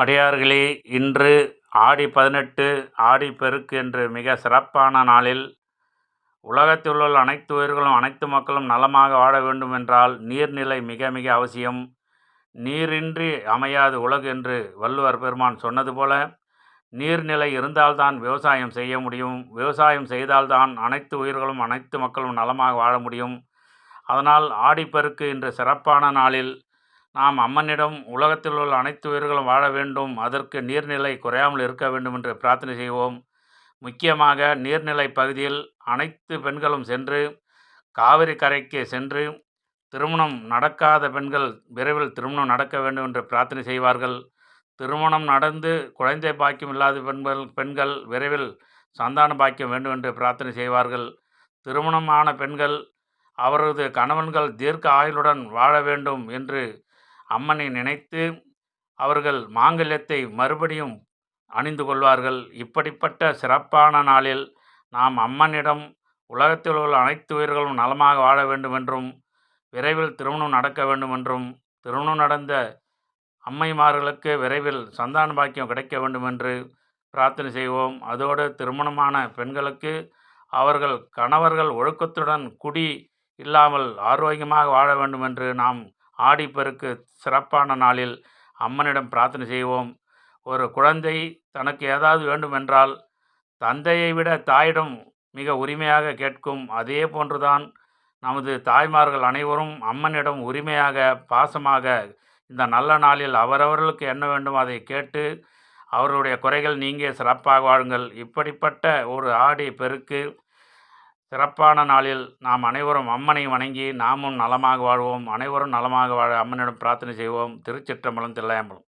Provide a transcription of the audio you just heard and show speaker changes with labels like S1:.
S1: அடியார்களே இன்று ஆடி பதினெட்டு ஆடிப்பெருக்கு என்று மிக சிறப்பான நாளில் உலகத்தில் உள்ள அனைத்து உயிர்களும் அனைத்து மக்களும் நலமாக வாழ வேண்டும் என்றால் நீர்நிலை மிக மிக அவசியம். நீரின்றி அமையாது உலகு என்று வள்ளுவர் பெருமான் சொன்னது போல நீர்நிலை இருந்தால்தான் விவசாயம் செய்ய முடியும். விவசாயம் செய்தால்தான் அனைத்து உயிர்களும் அனைத்து மக்களும் நலமாக வாழ முடியும். அதனால் ஆடிப்பெருக்கு இன்று சிறப்பான நாளில் நாம் அம்மனிடம் உலகத்தில் உள்ள அனைத்து உயிர்களும் வாழ வேண்டும். அதற்கு நீர்நிலை குறையாமல் இருக்க வேண்டும் என்று பிரார்த்தனை செய்வோம். முக்கியமாக நீர்நிலை பகுதியில் அனைத்து பெண்களும் சென்று காவிரி கரைக்கு சென்று திருமணம் நடக்காத பெண்கள் விரைவில் திருமணம் நடக்க வேண்டும் என்று பிரார்த்தனை செய்வார்கள். திருமணம் நடந்து குழந்தை பாக்கியம் இல்லாத பெண்கள் பெண்கள் விரைவில் சந்தான பாக்கியம் வேண்டும் என்று பிரார்த்தனை செய்வார்கள். திருமணமான பெண்கள் அவரது கணவன்கள் தீர்க்க ஆயுளுடன் வாழ வேண்டும் என்று அம்மனை நினைத்து அவர்கள் மாங்கல்யத்தை மறுபடியும் அணிந்து கொள்வார்கள். இப்படிப்பட்ட சிறப்பான நாளில் நாம் அம்மனிடம் உலகத்தில் உள்ள அனைத்து உயிர்களும் நலமாக வாழ வேண்டும் என்றும் விரைவில் திருமணம் நடக்க வேண்டும் என்றும் திருமணம் நடந்த அம்மைமார்களுக்கு விரைவில் சந்தான பாக்கியம் கிடைக்க வேண்டும் என்று பிரார்த்தனை செய்வோம். அதோடு திருமணமான பெண்களுக்கு அவர்கள் கணவர்கள் ஒழுக்கத்துடன் குடி இல்லாமல் ஆரோக்கியமாக வாழ வேண்டும் என்று நாம் ஆடிப்பெருக்கு சிறப்பான நாளில் அம்மனிடம் பிரார்த்தனை செய்வோம். ஒரு குழந்தை தனக்கு ஏதாவது வேண்டுமென்றால் தந்தையை விட தாயிடம் மிக உரிமையாக கேட்கும் அதே போன்றுதான் நமது தாய்மார்கள் அனைவரும் அம்மனிடம் உரிமையாக பாசமாக இந்த நல்ல நாளில் அவரவர்களுக்கு என்ன வேண்டும் அதை கேட்டு அவர்களுடைய குறைகள் நீங்கிய சிறப்பாக வாழுங்கள். இப்படிப்பட்ட ஒரு ஆடி பெருக்கு சிறப்பான நாளில் நாம் அனைவரும் அம்மனை வணங்கி நாமும் நலமாக வாழ்வோம். அனைவரும் நலமாக வாழ அம்மனிடம் பிரார்த்தனை செய்வோம். திருச்சிற்றம்பலம் தில்லையம்பலம்.